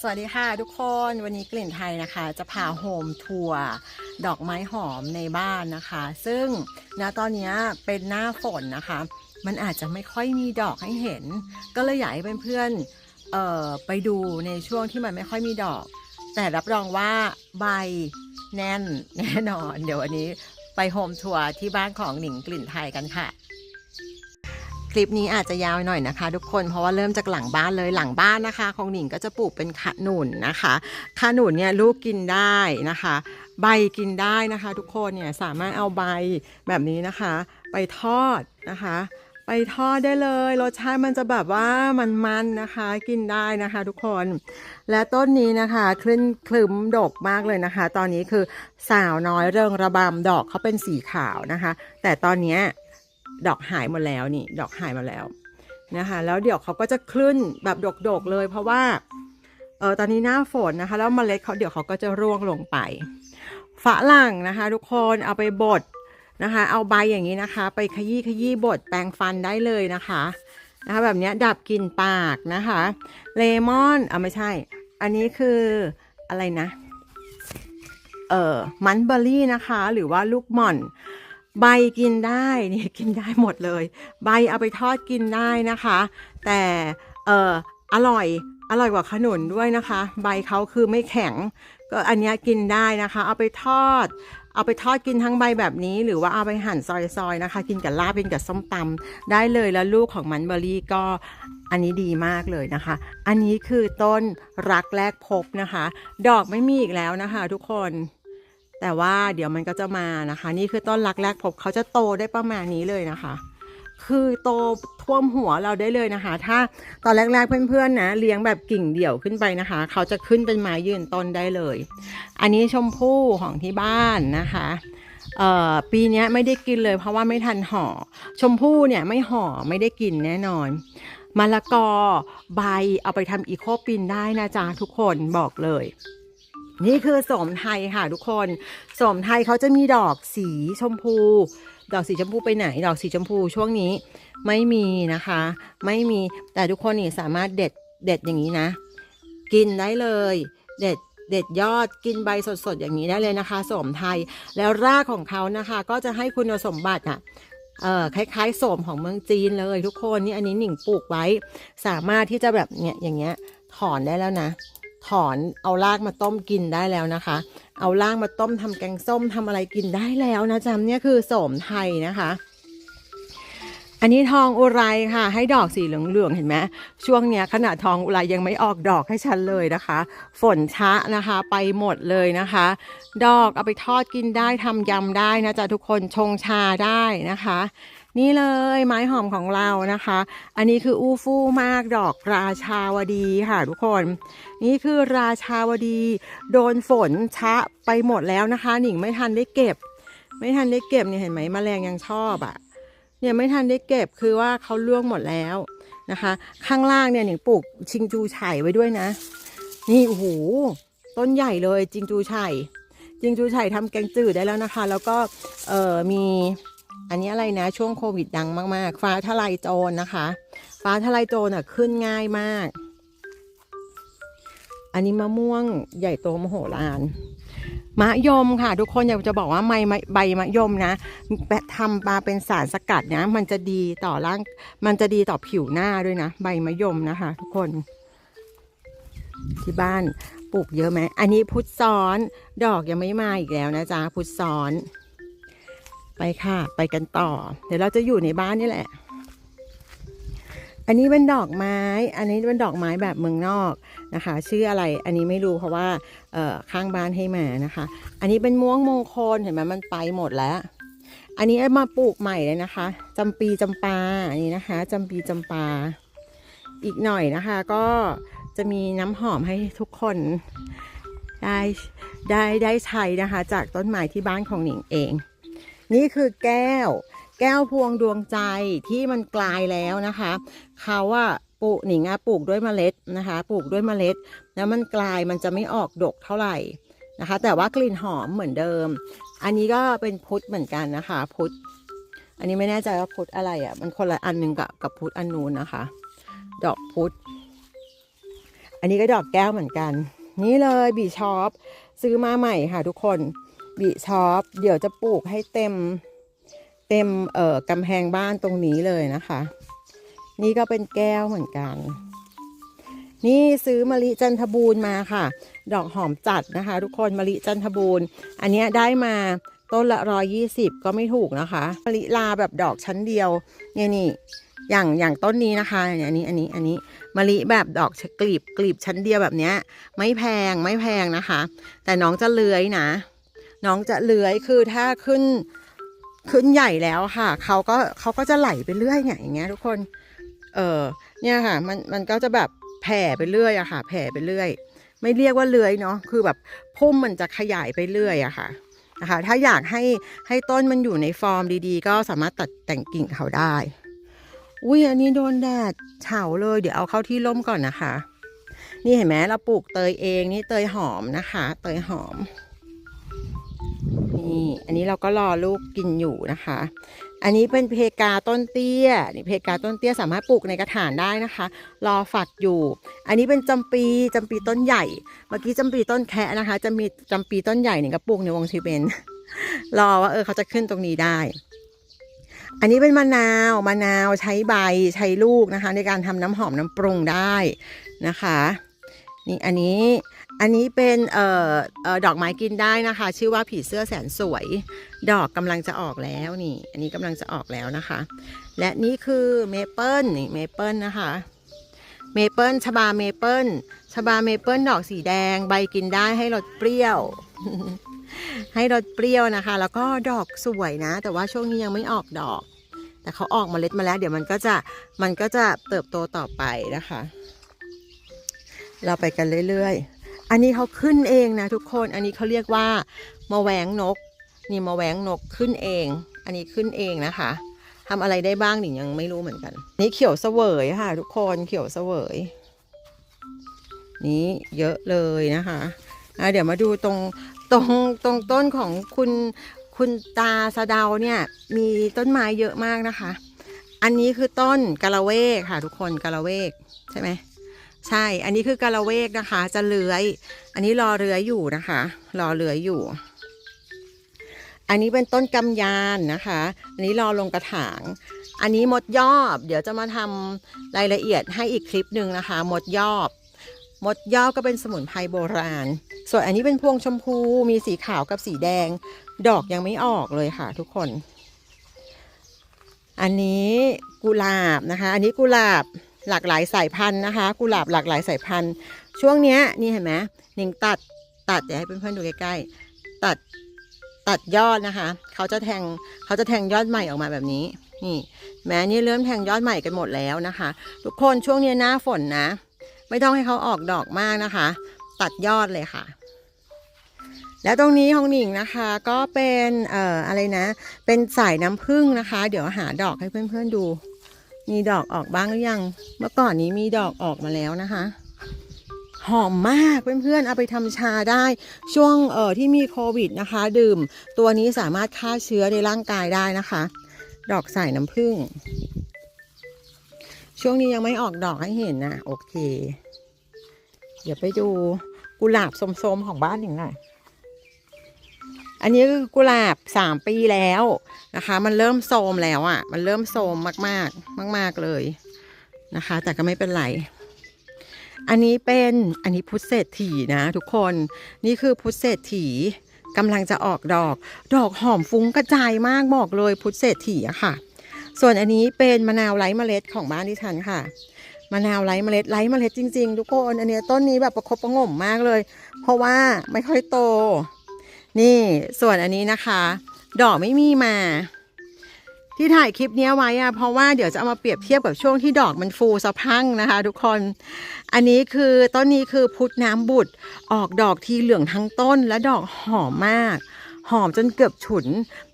สวัสดีค่ะทุกคนวันนี้กลิ่นไทยนะคะ จะพาโฮมทัวร์ดอกไม้หอมในบ้านนะคะ ซึ่งณตอนนี้เป็นหน้าฝนนะคะ มันอาจจะไม่ค่อยมีดอกให้เห็น ก็เลยอยากให้เพื่อนๆเอ่อไปดูในช่วงที่มันไม่ค่อยมีดอก แต่รับรองว่าใบแน่นแน่นอน เดี๋ยววันนี้ไปโฮมทัวร์ที่บ้านของหนิงกลิ่นไทยกันค่ะ ลิปนี้อาจจะยาวหน่อยนะคะ ทุกคนเพราะว่าเริ่มจากหลังบ้านเลยหลังบ้านนะคะ ของหนิงก็จะปลูกเป็นขนุนนะคะขนุนเนี่ยลูกกินได้นะคะ ใบกินได้นะคะ ทุกคนเนี่ยสามารถเอาใบแบบนี้นะคะ ไปทอดนะคะไปทอดได้เลยรสชาติมันจะแบบว่ามันๆนะคะ กินได้นะคะ ทุกคน และต้นนี้นะคะคลื่นคลึ้มดกมากเลยนะคะ ตอนนี้คือสาวน้อยเริงระบำดอกเขาเป็นสีขาวนะคะ แต่ตอนนี้ ดอกหายหมดแล้วนี่ดอกหายหมดแล้วนะคะแล้วเดี๋ยวเขาก็จะคลื่นแบบดกๆเลย เพราะว่าเออตอนนี้หน้าฝนนะคะ แล้วเมล็ดเขาเดี๋ยวเขาก็จะร่วงลงไปฝรั่งนะคะ ทุกคนเอาไปบดนะคะ เอาใบอย่างนี้นะคะ ไปขยี้ขยี้บดแปรงฟันได้เลยนะคะนะคะ แบบนี้ดับกลิ่นปากนะคะเลมอนอะไม่ใช่ อันนี้คืออะไรนะเอ่อมันเบอร์รี่นะคะ หรือว่าลูกหม่อน ใบกินได้เนี่ยกินได้หมดเลย ใบเอาไปทอดกินได้นะคะ แต่เอออร่อยอร่อยกว่าขนุนด้วยนะคะ ใบเขาคือไม่แข็ง ก็อันนี้กินได้นะคะ เอาไปทอด เอาไปทอดกินทั้งใบแบบนี้ หรือว่าเอาไปหั่นซอยๆนะคะ กินกับลาบกินกับส้มตำได้เลยแล้วลูกของมันเบอร์รี่ก็อันนี้ดีมากเลยนะคะ อันนี้คือต้นรักแรกพบนะคะ ดอกไม่มีอีกแล้วนะคะ ทุกคน แต่ว่าเดี๋ยวมันก็จะมานะคะ นี่คือต้นรักแรกพบเขาจะโตได้ประมาณนี้เลยนะคะ คือโตท่วมหัวเราได้เลยนะคะ ถ้าตอนแรกๆเพื่อนๆนะเลี้ยงแบบกิ่งเดี่ยวขึ้นไปนะคะ เขาจะขึ้นเป็นไม้ยืนต้นได้เลย อันนี้ชมพู่ของที่บ้านนะคะปีนี้ไม่ได้กินเลยเพราะว่าไม่ทันห่อ ชมพู่เนี่ยไม่ห่อไม่ได้กินแน่นอนมะละกอใบเอาไปทำอีโคปินได้นะจ๊ะทุกคนบอกเลย นี่คือสมไทยค่ะทุกคนสมไทยเขาจะมีดอกสีชมพู ดอกสีชมพูไปไหน ดอกสีชมพูช่วงนี้ไม่มีนะคะ ไม่มีแต่ทุกคนนี่สามารถเด็ดเด็ดอย่างนี้นะ กินได้เลย เด็ดเด็ดยอดกินใบสดๆอย่างนี้ได้เลยนะคะสมไทยแล้วรากของเขานะคะ ก็จะให้คุณสมบัติอะเอ่อคล้ายๆโสมของเมืองจีนเลยทุกคนนี่อันนี้หนิงปลูกไว้ สามารถที่จะแบบเนี้ยอย่างเงี้ยถอนได้แล้วนะ ถอนเอารากมาต้มกินได้แล้วนะคะ เอารากมาต้มทำแกงส้มทำอะไรกินได้แล้วนะจำเนี่ยคือโสมไทยนะคะ อันนี้ทองอุไรค่ะ ให้ดอกสีเหลืองๆเห็นไหมช่วงเนี้ยขนาดทองอุไรยังไม่ออกดอกให้ฉันเลยนะคะ ฝนชะนะคะไปหมดเลยนะคะ ดอกเอาไปทอดกินได้ทำยำได้นะจ๊ะทุกคนชงชาได้นะคะ นี่เลยไม้หอมของเรานะคะ อันนี้คืออู้ฟู่มากดอกราชาวดีค่ะทุกคน นี่คือราชาวดี โดนฝนชะไปหมดแล้วนะคะ หนิงไม่ทันได้เก็บ ไม่ทันได้เก็บเนี่ยเห็นไหมแมลงยังชอบอะ่ะ เนี่ยไม่ทันได้เก็บคือว่าเขาล่วงหมดแล้วนะคะ ข้างล่างเนี่ยหนิงปลูกชิงจูไฉไว้ด้วยนะ นี่โอ้โหต้นใหญ่เลยจิงจูไฉจิงจูไฉทำแกงจืดได้แล้วนะคะ แล้วก็เออมี อันนี้อะไรนะช่วงโควิดดังมากๆ ฟ้าทลายโจรนะคะ ฟ้าทลายโจรอะขึ้นง่ายมาก อันนี้มะม่วงใหญ่โตมโหฬารมะยมค่ะ ทุกคนอยากจะบอกว่าใบใบมะยมนะแปะทำมาเป็นสารสกัดนะ มันจะดีต่อร่าง มันจะดีต่อผิวหน้าด้วยนะ ใบมะยมนะคะ ทุกคน ที่บ้านปลูกเยอะไหมอันนี้พุทธซ้อน ดอกยังไม่มาอีกแล้วนะจ๊ะพุทธซ้อน ไปค่ะ ไปกันต่อ เดี๋ยวเราจะอยู่ในบ้านนี่แหละ อันนี้เป็นดอกไม้ อันนี้เป็นดอกไม้แบบเมืองนอกนะคะ ชื่ออะไร อันนี้ไม่รู้เพราะว่าข้างบ้านให้มานะคะ อันนี้เป็นม่วงมงคลเห็นไหมมันไปหมดแล้ว อันนี้มาปลูกใหม่เลยนะคะจำปีจำปาอันนี้นะคะจำปีจำปา อีกหน่อยนะคะก็จะมีน้ำหอมให้ทุกคนได้ได้ได้ใช้นะคะ จากต้นไม้ที่บ้านของหนิงเอง นี่คือแก้ว แก้วพวงดวงใจที่มันกลายแล้วนะคะเขาว่าปลูกหนิงอะปลูกด้วยเมล็ดนะคะ ปลูกด้วยเมล็ด แล้วมันกลายมันจะไม่ออกดกเท่าไหร่นะคะ แต่ว่ากลิ่นหอมเหมือนเดิม อันนี้ก็เป็นพุทธเหมือนกันนะคะ พุทธอันนี้ไม่แน่ใจว่าพุทธอะไรอะ่ะ มันคนละอันหนึ่งกับกับพุทธอันนู้นนะคะ ดอกพุทธอันนี้ก็ดอกแก้วเหมือนกัน นี่เลยบีชอปซื้อมาใหม่ค่ะทุกคน บีชอปเดี๋ยวจะปลูกให้เต็มเต็มเอ่อกำแพงบ้านตรงนี้เลยนะคะ นี่ก็เป็นแก้วเหมือนกัน นี่ซื้อมะลิจันทบูรณ์มาค่ะ ดอกหอมจัดนะคะ ทุกคนมะลิจันทบูรณ์ อันนี้ได้มาต้นละร้อยี่สิบก็ไม่ถูกนะคะมะลิลาแบบดอกชั้นเดียวเนี่ยนี่อย่างอย่างต้นนี้นะคะอันนี้อันนี้อันนี้มะลิแบบดอกกลีบกลีบชั้นเดียวแบบเนี้ย ไม่แพงไม่แพงนะคะ แต่น้องจะเลื้อยนะ น้องจะเลื้อยคือถ้าขึ้นขึ้นใหญ่แล้วค่ะเขาก็เขาก็จะไหลไปเรื่อยเนี่ยอย่างเงี้ยทุกคน เออเนี่ยค่ะมันมันก็จะแบบแผ่ไปเรื่อยอะค่ะ แผ่ไปเรื่อย ไม่เรียกว่าเลื้อยเนาะคือแบบพุ่มมันจะขยายไปเรื่อยอะค่ะนะคะถ้าอยากให้ให้ต้นมันอยู่ในฟอร์มดีๆ ก็สามารถตัดแต่งกิ่งเขาได้ อุ้ยอันนี้โดนแดดเฉาเลย เดี๋ยวเอาเข้าที่ร่มก่อนนะคะ นี่เห็นไหมเราปลูกเตยเองนี่เตยหอมนะคะ เตยหอม นี่ อันนี้เราก็รอลูกกินอยู่นะคะ อันนี้เป็นเพกาต้นเตี้ย นี่เพกาต้นเตี้ยสามารถปลูกในกระถางได้นะคะ รอฝักอยู่ อันนี้เป็นจำปีจำปีต้นใหญ่ เมื่อกี้จำปีต้นแคะนะคะจะมีจำปีต้นใหญ่เนี่ยก็ปลูกในวงชีเบนรอว่าเออเขาจะขึ้นตรงนี้ได้ อันนี้เป็นมะนาว มะนาวใช้ใบใช้ลูกนะคะ ในการทำน้ำหอมน้ำปรุงได้นะคะ นี่อันนี้ อันนี้เป็นเอ่อเอ่อดอกไม้กินได้นะคะ ชื่อว่าผีเสื้อแสนสวย ดอกกำลังจะออกแล้วนี่ อันนี้กำลังจะออกแล้วนะคะ และนี่คือเมเปิลนี่เมเปิลนะคะเมเปิลชบาเมเปิลชบาเมเปิลดอกสีแดง ใบกินได้ให้รสเปรี้ยว ให้รสเปรี้ยวนะคะ แล้วก็ดอกสวยนะ แต่ว่าช่วงนี้ยังไม่ออกดอก แต่เขาออกเมล็ดมาแล้ว เดี๋ยวมันก็จะมันก็จะเติบโตต่อไปนะคะ เราไปกันเรื่อยๆ อันนี้เขาขึ้นเองนะทุกคน อันนี้เขาเรียกว่ามาแหวงนก นี่มาแหวงนกขึ้นเอง อันนี้ขึ้นเองนะคะทำอะไรได้บ้างหนิยังไม่รู้เหมือนกัน นี่เขียวเสวยค่ะ ทุกคนเขียวเสวย นี่เยอะเลยนะคะอะเดี๋ยวมาดูตรงตรงตรงต้นของคุณคุณตาสะเดาเนี่ยมีต้นไม้เยอะมากนะคะ อันนี้คือต้นกะละเวกค่ะ ทุกคนกะละเวกใช่ไหม ใช่ อันนี้คือกะละเวกนะคะ จะเลื้อย อันนี้รอเลื้อยอยู่นะคะ รอเลื้อยอยู่ อันนี้เป็นต้นกำยานนะคะ อันนี้รอลงกระถาง อันนี้มดยอบ เดี๋ยวจะมาทำรายละเอียดให้อีกคลิปหนึ่งนะคะ มดยอบ มดยอบก็เป็นสมุนไพรโบราณ ส่วนอันนี้เป็นพวงชมพู มีสีขาวกับสีแดง ดอกยังไม่ออกเลยค่ะ ทุกคน อันนี้กุหลาบนะคะ อันนี้กุหลาบ หลากหลายสายพันธุ์นะคะ กุหลาบหลากหลายสายพันธุ์ ช่วงเนี้ยนี่เห็นไหมหนิงตัดตัดเดี๋ยวให้เพื่อนๆดูใกล้ๆตัดตัดยอดนะคะเขาจะแทงเขาจะแทงยอดใหม่ออกมาแบบนี้ นี่ แม้นี่เริ่มแทงยอดใหม่กันหมดแล้วนะคะ ทุกคนช่วงนี้หน้าฝนนะ ไม่ต้องให้เขาออกดอกมากนะคะ ตัดยอดเลยค่ะ แล้วตรงนี้ของหนิงนะคะ ก็เป็นเอ่ออะไรนะ เป็นสายน้ำผึ้งนะคะ เดี๋ยวหาดอกให้เพื่อนๆดู มีดอกออกบ้างหรือยัง เมื่อก่อนนี้มีดอกออกมาแล้วนะคะ หอมมากเพื่อนๆ เอาไปทำชาได้ ช่วงเอ่อที่มีโควิดนะคะ ดื่ม ตัวนี้สามารถฆ่าเชื้อในร่างกายได้นะคะ ดอกใสายน้ำผึ้ง ช่วงนี้ยังไม่ออกดอกให้เห็นนะ โอเค เดี๋ยวไปดูกุหลาบสมๆของบ้านหนิงหน่อย อันนี้คือกุหลาบสามปีแล้วนะคะ มันเริ่มโทรมแล้วอะ่ะ มันเริ่มโทรมมากๆมากๆเลยนะคะ แต่ก็ไม่เป็นไร อันนี้เป็นอันนี้พุทธเศรษฐีนะทุกคนนี่คือพุทธเศรษฐีกำลังจะออกดอก ดอกหอมฟุ้งกระจายมากบอกเลยพุทธเศรษฐีอะค่ะ ส่วนอันนี้เป็นมะนาวไร้เมล็ดของบ้านที่ฉันค่ะมะนาวไร้เมล็ดไร้เมล็ดจริง ๆ ทุกคน อันนี้ต้นนี้แบบประคบประงมมากเลย เพราะว่าไม่ค่อยโต นี่ส่วนอันนี้นะคะ ดอกไม่มีมา ที่ถ่ายคลิปนี้ไว้อะเพราะว่าเดี๋ยวจะเอามาเปรียบเทียบกับช่วงที่ดอกมันฟูสะพังนะคะ ทุกคนอันนี้คือต้นนี้คือพุทธน้ำบุตรออกดอกทีเหลืองทั้งต้นและดอกหอมมากหอมจนเกือบฉุน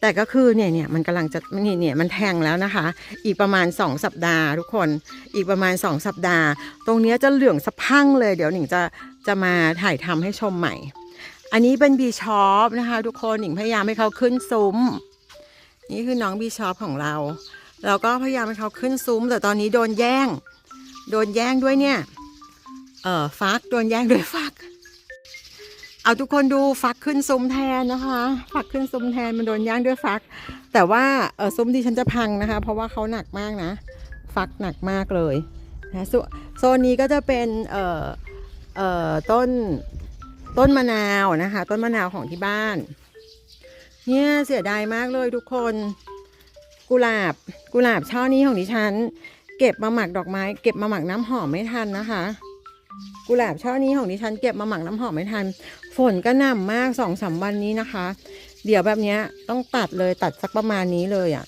แต่ก็คือเนี่ยเนี่ยมันกำลังจะนี่เนี่ยมันแทงแล้วนะคะ อีกประมาณ 2 สัปดาห์ ทุกคนอีกประมาณ 2 สัปดาห์ ตรงนี้จะเหลืองสะพั่งเลย เดี๋ยวหนิงจะจะมาถ่ายทำให้ชมใหม่ อันนี้เป็นบีชอปนะคะ ทุกคนหนิงพยายามให้เขาขึ้นซุ้ม นี่คือน้องบีชอปของเรา เราก็พยายามให้เขาขึ้นซุ้ม แต่ตอนนี้โดนแย่ง โดนแย่งด้วยเนี่ย เอ่อฟักโดนแย่งด้วยฟัก เอาทุกคนดูฟักขึ้นซุ้มแทนนะคะ ฟักขึ้นซุ้มแทนมันโดนแย่งด้วยฟัก แต่ว่าเออซุ้มที่ฉันจะพังนะคะ เพราะว่าเขาหนักมากนะ ฟักหนักมากเลยนะโซโซนนี้ก็จะเป็นเอ่อเอ่อต้น ต้นมะนาวนะคะ ต้นมะนาวของที่บ้าน เนี่ยเสียดายมากเลยทุกคน กุหลาบกุหลาบช่อนี้ของดิฉัน เก็บมาหมักดอกไม้ เก็บมาหมักน้ำหอมไม่ทันนะคะ กุหลาบช่อนี้ของดิฉัน เก็บมาหมักน้ำหอมไม่ทัน ฝนก็หน่ำมากสองสามวันนี้นะคะ เดี๋ยวแบบเนี้ยต้องตัดเลยตัดสักประมาณนี้เลยอะ่ะ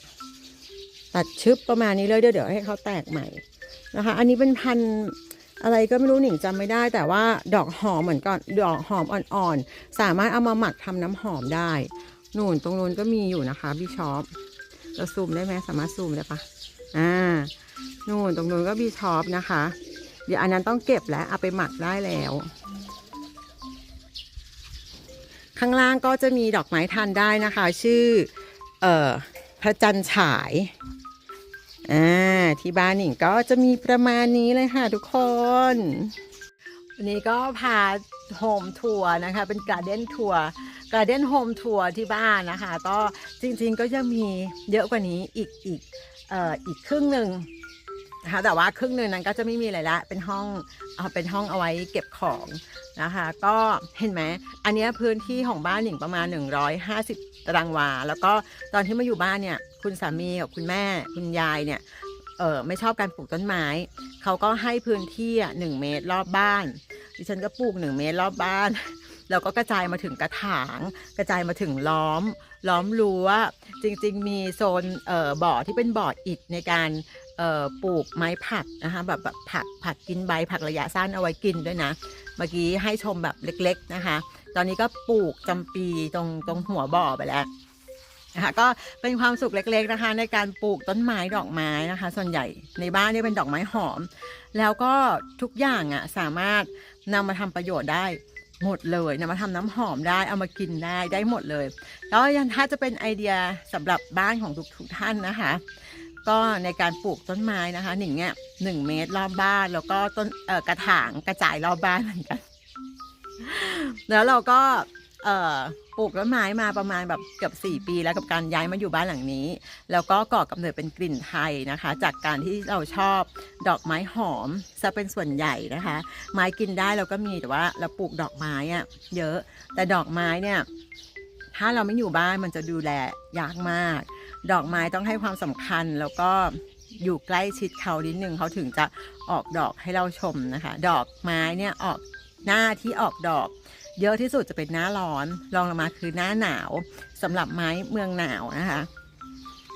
ตัดชึบประมาณนี้เลยเดี๋ยวเดี๋ยวให้เขาแตกใหม่นะคะ อันนี้เป็นพันธุ์ อะไรก็ไม่รู้หนิงจำไม่ได้แต่ว่าดอกหอมเหมือนก่อนดอกหอมอ่อนๆ สามารถเอามาหมักทำน้ำหอมได้นู่นตรงนู้นก็มีอยู่นะคะพี่ช็อปเราซูมได้ไหมสามารถซูมได้ปะอ่านู่นตรงนู้นก็บีชอปนะคะ เดี๋ยวอันนั้นต้องเก็บแล้วเอาไปหมักได้แล้ว ข้างล่างก็จะมีดอกไม้ทานได้นะคะ ชื่อ เอ่อพระจันทร์ฉาย อ่าที่บ้านหนิงก็จะมีประมาณนี้เลยค่ะทุกคน วันนี้ก็พาโฮมทัวร์นะคะ เป็นการเด้นทัวร์การเด้นโฮมทัวร์ที่บ้านนะคะ ก็จริงๆก็ยังมีเยอะกว่านี้อีกอีกเอ่ออีกครึ่งหนึ่งนะคะแต่ว่าครึ่งหนึ่งนั้นก็จะไม่มีอะไรละเป็นห้องเอาเป็นห้องเอาไว้เก็บของนะคะ ก็เห็นไหมอันนี้พื้นที่ของบ้านหนิงประมาณ 150 ตารางวา แล้วก็ตอนที่มาอยู่บ้านเนี่ย คุณสามีกับคุณแม่คุณยายเนี่ยเออไม่ชอบการปลูกต้นไม้ เขาก็ให้พื้นที่อะหนึ่งเมตรรอบบ้าน ดิฉันก็ปลูกหนึ่งเมตรรอบบ้านแล้วก็กระจายมาถึงกระถาง กระจายมาถึงล้อม ล้อมรั้ว จริง ๆ มีโซนเอ่อบ่อที่เป็นบ่ออิฐในการเอ่อปลูกไม้ผักนะคะแบบแบบผักผักกินใบผักระยะสั้นเอาไว้กินด้วยนะ เมื่อกี้ให้ชมแบบเล็ก ๆนะคะ ตอนนี้ก็ปลูกจำปีตรงตรงหัวบ่อไปแล้ว นะคะก็เป็นความสุขเล็กๆนะคะ ในการปลูกต้นไม้ดอกไม้นะคะ ส่วนใหญ่ในบ้านเนี่ยเป็นดอกไม้หอม แล้วก็ทุกอย่างอะสามารถนำมาทำประโยชน์ได้หมดเลยนำมาทำน้ำหอมได้เอามากินได้ได้หมดเลย แล้วยังถ้าจะเป็นไอเดียสำหรับบ้านของทุกทุกท่านนะคะ ก็ในการปลูกต้นไม้นะคะหนึ่งเนี่ยหนึ่งเมตรรอบบ้าน แล้วก็ต้นกระถางกระจายรอบบ้านเหมือนกัน แล้วเราก็ เอ่อปลูกต้นไม้มาประมาณแบบเกือบสี่ปีแล้วกับการย้ายมาอยู่บ้านหลังนี้ แล้วก็ก่อกำเนิดเป็นกลิ่นไทยนะคะ จากการที่เราชอบดอกไม้หอมซะเป็นส่วนใหญ่นะคะ ไม้กินได้เราก็มีแต่ว่าเราปลูกดอกไม้อะเยอะแต่ดอกไม้เนี่ยถ้าเราไม่อยู่บ้านมันจะดูแลยากมาก ดอกไม้ต้องให้ความสำคัญแล้วก็อยู่ใกล้ชิดเขานิดนึงเขาถึงจะออกดอกให้เราชมนะคะ ดอกไม้เนี่ยออกหน้าที่ออกดอก เยอะที่สุดจะเป็นหน้าร้อนรองลงมาคือหน้าหนาวสำหรับไม้เมืองหนาวนะคะ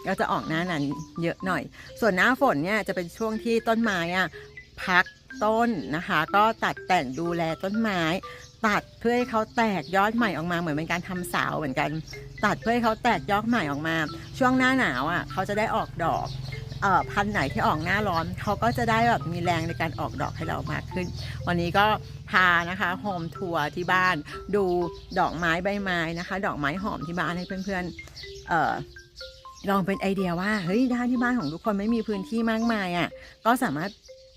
ก็จะออกหน้านั้นเยอะหน่อย ส่วนหน้าฝนเนี่ยจะเป็นช่วงที่ต้นไม้อะพักต้นนะคะ ก็ตัดแต่งดูแลต้นไม้ ตัดเพื่อให้เขาแตกยอดใหม่ออกมาเหมือนเป็นการทำสาวเหมือนกัน ตัดเพื่อให้เขาแตกยอดใหม่ออกมา ช่วงหน้าหนาวอะเขาจะได้ออกดอก พันธุ์ไหนที่ออกหน้าร้อนเขาก็จะได้แบบมีแรงในการออกดอกให้เรามากขึ้น วันนี้ก็พานะคะโฮมทัวร์ที่บ้านดูดอกไม้ใบไม้นะคะ ดอกไม้หอมที่บ้านให้เพื่อนๆเออลองเป็นไอเดียว่าเฮ้ยถ้าที่บ้านของทุกคนไม่มีพื้นที่มากมายอะก็สามารถ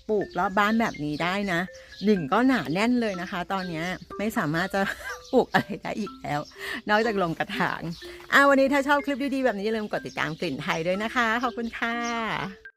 ปลูกรอบบ้านแบบนี้ได้นะดิ่งก็หนาแน่นเลยนะคะ ตอนนี้ไม่สามารถจะปลูกอะไรได้อีกแล้ว นอกจากลงกระถางอ่าวันนี้ถ้าชอบคลิปดีๆแบบนี้อย่าลืมกดติดตามกลิ่นไทยด้วยนะคะ ขอบคุณค่ะ